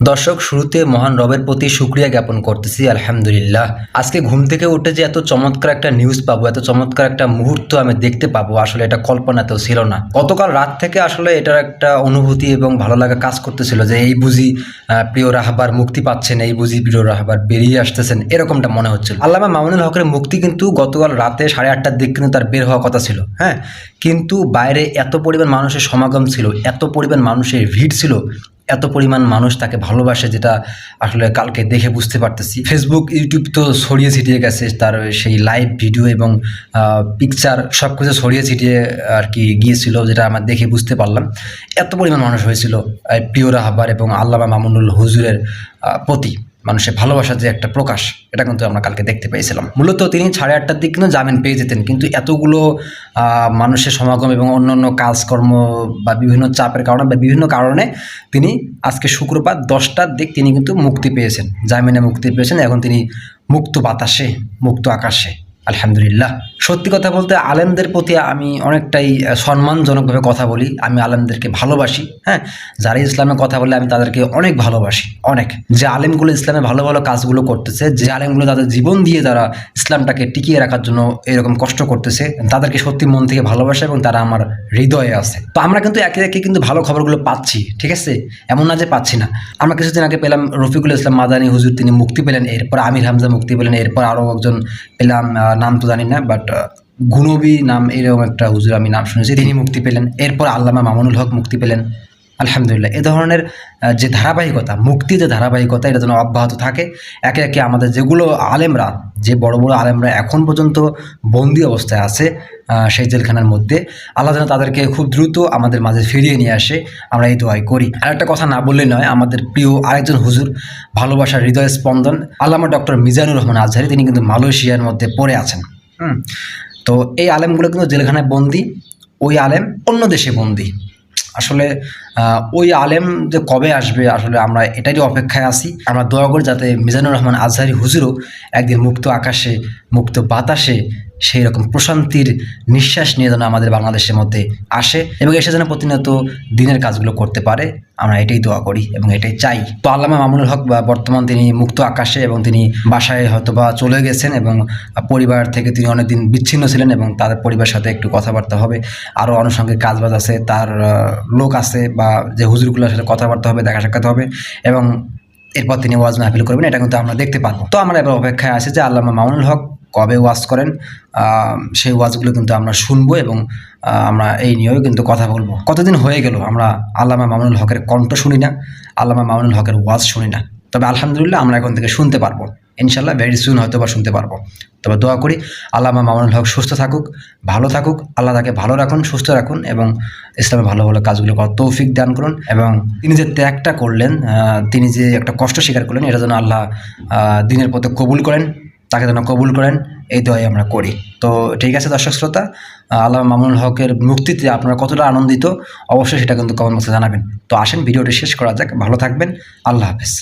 দর্শক, শুরুতে মহান রবের প্রতি শুক্রিয়া জ্ঞাপন করতেছি, আলহামদুলিল্লাহ। আজকে ঘুম থেকে উঠে যে এত চমৎকার একটা নিউজ পাবো, এত চমৎকার একটা মুহূর্ত আমি দেখতে পাবো, আসলে এটা কল্পনা কল্পনাতেও ছিল না। গতকাল রাত থেকে আসলে এটার একটা অনুভূতি এবং ভালো লাগা কাজ করতেছিল যে এই বুঝি প্রিয় রাহাবার মুক্তি পাচ্ছেন, এই বুঝি প্রিয় রাহাবার বেরিয়ে আসতেছেন, এরকমটা মনে হচ্ছিল। আল্লামা মামুনুল হকের মুক্তি কিন্তু গতকাল রাতে সাড়ে আটটার দিক কিন্তু তার বের হওয়ার কথা ছিল হ্যাঁ? কিন্তু বাইরে এত পরিমাণ মানুষের সমাগম ছিল, এত পরিমাণ মানুষের ভিড় ছিল এত পরিমাণ মানুষ তাকে ভালোবাসে যেটা আসলে কালকে দেখে বুঝতে পারতেছি। ফেসবুক ইউটিউব তো ছড়িয়ে ছিটিয়ে গেছে তার সেই লাইভ ভিডিও এবং পিকচার সব কিছু ছড়িয়ে ছিটিয়ে আর কি গিয়েছিল যেটা আমার দেখে বুঝতে পারলাম। এত পরিমাণ মানুষ হয়েছিল প্রিয় রাহাবার এবং আল্লামা মামুনুল হুজুরের প্রতি। মানুষের ভালোবাসার যে একটা প্রকাশ, এটা কিন্তু আমরা কালকে দেখতে পেয়েছিলাম। মূলত তিনি সাড়ে আটটার দিক কিন্তু জামিন পেয়ে যেতেন, কিন্তু এতগুলো মানুষের সমাগম এবং অন্য অন্য কাজকর্ম বা বিভিন্ন চাপের কারণে বা বিভিন্ন কারণে তিনি আজকে শুক্রবার দশটার দিক তিনি কিন্তু মুক্তি পেয়েছেন, জামিনে মুক্তি পেয়েছেন। এখন তিনি মুক্ত বাতাসে, মুক্ত আকাশে আলহামদুলিল্লাহ। সত্যি কথা বলতে আলেমদের প্রতি আমি অনেকটাই সম্মানজনকভাবে কথা বলি। আমি আলেমদেরকে ভালোবাসি হ্যাঁ? যারা ইসলামে কথা বলে আমি তাদেরকে অনেক ভালোবাসি, অনেক। যে আলেমগুলো ইসলামে ভালো ভালো কাজগুলো করতেছে, যে আলেমগুলো তাদের জীবন দিয়ে তারা ইসলামটাকে টিকিয়ে রাখার জন্য এরকম কষ্ট করতেছে, তাদেরকে সত্যি মন থেকে ভালোবাসে এবং তারা আমার হৃদয়ে আছে। তো আমরা কিন্তু একে একে কিন্তু ভালো খবরগুলো পাচ্ছি, ঠিক আছে? এমন না যে পাচ্ছি না। আমরা কিছুদিন আগে পেলাম রফিকুল ইসলাম মাদানী হুজুর, তিনি মুক্তি পেলেন, এরপর আমির হামজা মুক্তি পেলেন, এরপর আরও একজন পেলাম নাম তো জানি না বাট গুণবী নাম এরকম একটা হুজুর আমি নাম শুনেছি। তিনি মুক্তি পেলেন। এরপর আল্লামা মামুনুল হক মুক্তি পেলেন। আলহামদুলিল্লাহ। এ ধরনের যে ধারাবাহিকতা মুক্তি যে ধারাবাহিকতা, এটা যেন অব্যাহত থাকে, একে একে আমাদের যেগুলো আলেমরা, যে বড় বড় আলেমরা এখন পর্যন্ত বন্দি অবস্থায় আছে সেই জেলখানার মধ্যে, আল্লাহ যেন তাদেরকে খুব দ্রুত আমাদের মাঝে ফিরিয়ে নিয়ে আসে, আমরা এই দোয়াই করি। আর একটা কথা না বললে নয়, আমাদের প্রিয় আরেকজন হুজুর, ভালোবাসার হৃদয় স্পন্দন, আল্লামা ডক্টর মিজানুর রহমান আজহারি, তিনি কিন্তু মালয়েশিয়ার মধ্যে পড়ে আছেন। হুম, তো এই আলেমগুলো কিন্তু জেলখানায় বন্দি, ওই আলেম অন্য দেশে বন্দি। আসলে ওই আলেম যে কবে আসবে আসলে আমরা এটারই অপেক্ষায় আছি। আমরা দোয়া করি যাতে মিজানুর রহমান আজহারি হুজুরও একদিন মুক্ত আকাশে, মুক্ত বাতাসে সেই রকম প্রশান্তির নিঃশ্বাস নিয়ে যেন আমাদের বাংলাদেশের মধ্যে আসে এবং এসে যেন প্রতিনিয়ত দিনের কাজগুলো করতে পারে। আমরা এটাই দোয়া করি এবং এটাই চাই। তো আল্লামা মামুনুল হক বা বর্তমান তিনি মুক্ত আকাশে এবং তিনি বাসায় হয়তো বা চলে গেছেন এবং পরিবার থেকে তিনি অনেকদিন বিচ্ছিন্ন ছিলেন এবং তাদের পরিবারের সাথে একটু কথাবার্তা হবে। আরও আনুষঙ্গিক কাজবাজ আছে, তার লোক আছে বা যে হুজুরগুলোর সাথে কথাবার্তা হবে, দেখা সাক্ষাৎ হবে এবং এরপর তিনি ওয়াজ মাহফিল করবেন, এটা কিন্তু আমরা দেখতে পারব। তো আমরা এবার অপেক্ষায় আছি যে আল্লামা মামুনুল হক কবে ওয়াজ করেন সেই ওয়াজগুলো কিন্তু আমরা শুনব এবং আমরা এই নিয়েও কিন্তু কথা বলব। কতদিন হয়ে গেল আমরা আল্লামা মামুনুল হকের কণ্ঠ শুনি না, আল্লামা মামুনুল হকের ওয়াজ শুনি না। তবে আলহামদুলিল্লাহ আমরা এখন থেকে শুনতে পারব। ইনশাল্লাহ ভেরি সুন হয়তো বা শুনতে পারব। তবে দোয়া করি আল্লামা মামুনুল হক সুস্থ থাকুক, ভালো থাকুক, আল্লাহ তাকে ভালো রাখুন, সুস্থ রাখুন এবং ইসলামের ভালো ভালো কাজগুলো তৌফিক দান করুন এবং তিনি যে ত্যাগটা করলেন তিনি যে একটা কষ্ট স্বীকার করলেন, এটা যেন আল্লাহ দিনের পথে কবুল করেন। তাকে যেন কবুল করেন, এই দোয়াই আমরা করি। তো ঠিক আছে দর্শক শ্রোতা আল্লাহ মামুনুল হকের মুক্তিতে আপনারা কতটা আনন্দিত, অবশ্যই সেটা কিন্তু কমেন্ট বক্সে জানাবেন। তো আসেন, ভিডিওটি শেষ করা যাক। ভালো থাকবেন। আল্লাহ হাফেজ।